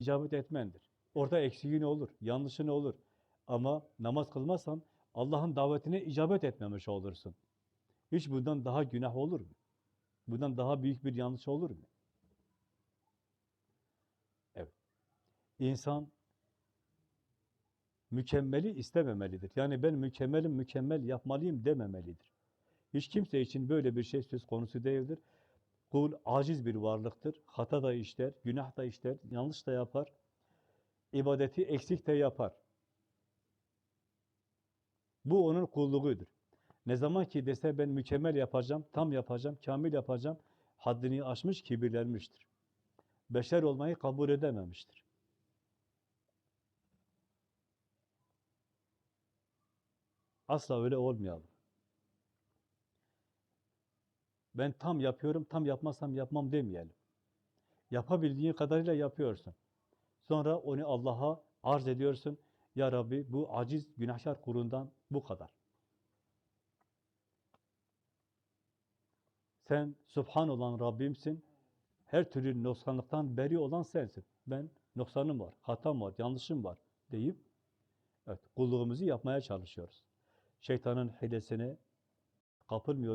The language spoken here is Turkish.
icabet etmendir. Orada eksiğin olur, yanlışın olur. Ama namaz kılmazsan Allah'ın davetine icabet etmemiş olursun. Hiç bundan daha günah olur mu? Bundan daha büyük bir yanlış olur mu? Evet. İnsan mükemmeli istememelidir. Yani ben mükemmelim, mükemmel yapmalıyım dememelidir. Hiç kimse için böyle bir şey söz konusu değildir. Kul aciz bir varlıktır. Hata da işler, günah da işler, yanlış da yapar. İbadeti eksik de yapar. Bu onun kulluğudur. Ne zaman ki dese ben mükemmel yapacağım, tam yapacağım, kamil yapacağım, haddini aşmış, kibirlenmiştir. Beşer olmayı kabul edememiştir. Asla öyle olmayalım. Ben tam yapıyorum, tam yapmazsam yapmam demeyelim. Yapabildiğin kadarıyla yapıyorsun. Sonra onu Allah'a arz ediyorsun. Ya Rabbi bu aciz günahkar kulundan bu kadar. Sen Subhan olan Rabbimsin. Her türlü noksanlıktan beri olan sensin. Ben noksanım var, hatam var, yanlışım var deyip evet, kulluğumuzu yapmaya çalışıyoruz. Şeytanın hilesine kapılmıyoruz.